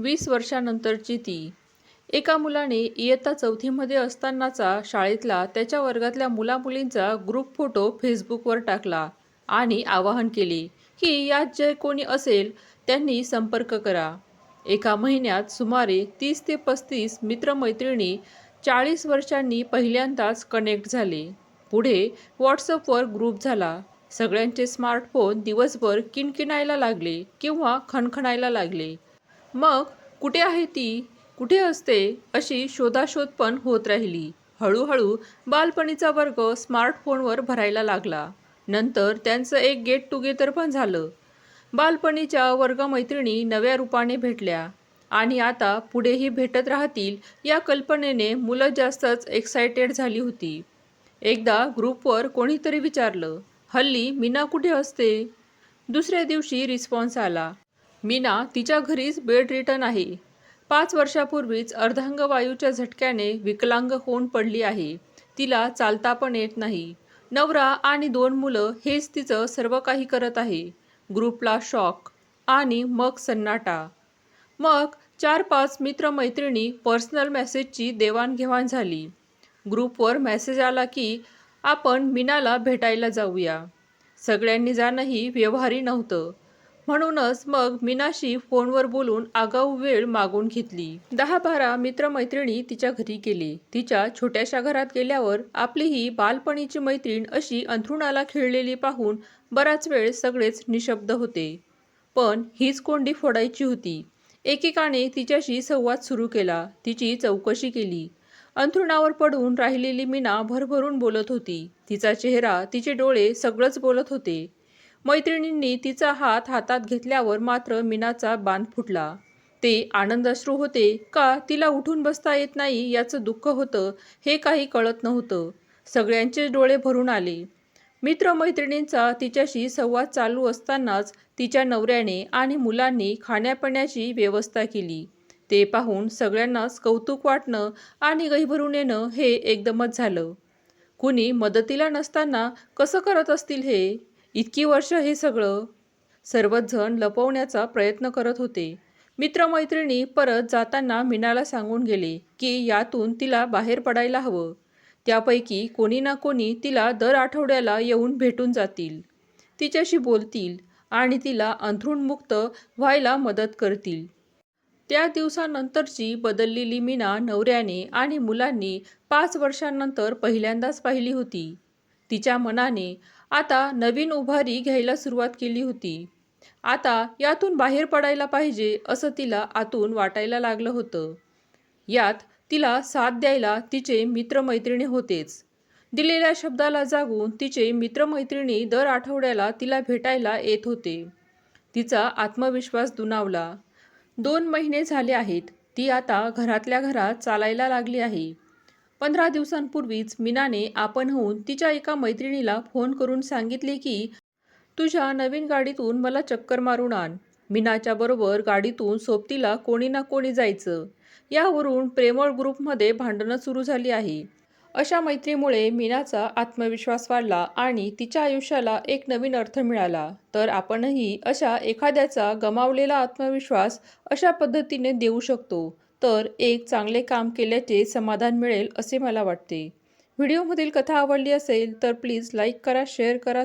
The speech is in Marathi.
वीस वर्षानंतरची ती. एका मुलाने इयत्ता चौथीमध्ये असतानाचा शाळेतला त्याच्या वर्गातल्या मुलामुलींचा ग्रुप फोटो फेसबुकवर टाकला आणि आवाहन केले की यात जे कोणी असेल त्यांनी संपर्क करा. एका महिन्यात सुमारे तीस ते पस्तीस मित्रमैत्रिणी चाळीस वर्षांनी पहिल्यांदाच कनेक्ट झाले. पुढे व्हॉट्सअपवर ग्रुप झाला. सगळ्यांचे स्मार्टफोन दिवसभर किणकिणायला लागले किंवा खणखणायला लागले. मग कुठे आहे ती? कुठे असते? अशी शोधाशोध पण होत राहिली. हळूहळू बालपणीचा वर्ग स्मार्टफोनवर भरायला लागला. नंतर त्यांचं एक गेट टुगेदर पण झालं. बालपणीच्या वर्गमैत्रिणी नव्या रूपाने भेटल्या. आणि आता पुढेही भेटत राहतील या कल्पनेने मुलं जास्तच एक्सायटेड झाली होती. एकदा ग्रुपवर कोणीतरी विचारलं हल्ली मीना कुठे असते? दुसऱ्या दिवशी रिस्पॉन्स आला. मीना तिच्या घरीच बेड रिटर्न आहे. पाच वर्षापूर्वीच अर्धांगवायूच्या झटक्याने विकलांग होऊन पडली आहे. तिला चालता पण येत नाही. नवरा आणि दोन मुलं हेच तिचं सर्व काही करत आहे. ग्रुपला शॉक आणि मग सन्नाटा. मग चार पाच मित्रमैत्रिणी पर्सनल मेसेजची देवाणघेवाण झाली. ग्रुपवर मेसेज आला की आपण मीनाला भेटायला जाऊया. सगळ्यांनी जाणंही व्यवहारी नव्हतं. म्हणूनच मग मीनाशी फोनवर बोलून आगाऊ वेळ मागून घेतली. दहा बारा मित्रमैत्रिणी तिच्या घरी गेले. तिच्या छोट्याशा घरात गेल्यावर आपली ही बालपणीची मैत्रीण अशी अंथरुणाला खेळलेली पाहून बराच वेळ सगळेच निशब्द होते. पण हीच कोंडी फोडायची होती. एकेकाने तिच्याशी संवाद सुरू केला. तिची चौकशी केली. अंथरुणावर पडून राहिलेली मीना भरभरून बोलत होती. तिचा चेहरा तिचे डोळे सगळंच बोलत होते. मैत्रिणींनी तिचा हात हातात घेतल्यावर मात्र मीनाचा बांध फुटला. ते आनंदाश्रू होते का तिला उठून बसता येत नाही? याचं दुःख होतं हे काही कळत नव्हतं सगळ्यांचे डोळे भरून आले. मित्रमैत्रिणींचा तिच्याशी संवाद चालू असतानाच तिच्या नवऱ्याने आणि मुलांनी खाण्यापिण्याची व्यवस्था केली. ते पाहून सगळ्यांनाच कौतुक वाटणं आणि गैभरून येणं हे एकदमच झालं. कुणी मदतीला नसताना कसं करत असतील हे? इतकी वर्ष हे सगळं सर्वच जण लपवण्याचा प्रयत्न करत होते. मित्रमैत्रिणी परत जाताना मीनाला सांगून गेले की यातून तिला बाहेर पडायला हवं. त्यापैकी कोणी ना कोणी तिला दर आठवड्याला येऊन भेटून जातील. तिच्याशी बोलतील आणि तिला अंथरूणमुक्त व्हायला मदत करतील. त्या दिवसानंतरची बदललेली मीना नवऱ्याने आणि मुलांनी पाच वर्षांनंतर पहिल्यांदाच पाहिली होती. तिच्या मनाने आता नवीन उभारी घ्यायला सुरुवात केली होती. आता यातून बाहेर पडायला पाहिजे असं तिला आतून वाटायला लागलं होतं. यात तिला साथ द्यायला तिचे मित्रमैत्रिणी होतेच. दिलेल्या शब्दाला जागून तिचे मित्रमैत्रिणी दर आठवड्याला तिला भेटायला येत होते. तिचा आत्मविश्वास दुणावला. दोन महिने झाले आहेत. ती आता घरातल्या घरात चालायला लागली आहे. पंधरा दिवसांपूर्वीच मीनाने आपण होऊन तिच्या एका मैत्रिणीला फोन करून सांगितले की तुझ्या नवीन गाडीतून मला चक्कर मारून आण. मीनाच्या बरोबर गाडीतून सोबतीला कोणी ना कोणी जायचं. यावरून प्रेमळ ग्रुपमध्ये भांडणं सुरू झाली आहे. अशा मैत्रीमुळे मीनाचा आत्मविश्वास वाढला आणि तिच्या आयुष्याला एक नवीन अर्थ मिळाला. तर आपणही अशा एखाद्याचा गमावलेला आत्मविश्वास अशा पद्धतीने देऊ शकतो. तर एक चांगले काम केल्याचे समाधान मिळेल असे मला वाटते. व्हिडिओमधील कथा आवडली असेल तर प्लीज लाईक करा शेअर करा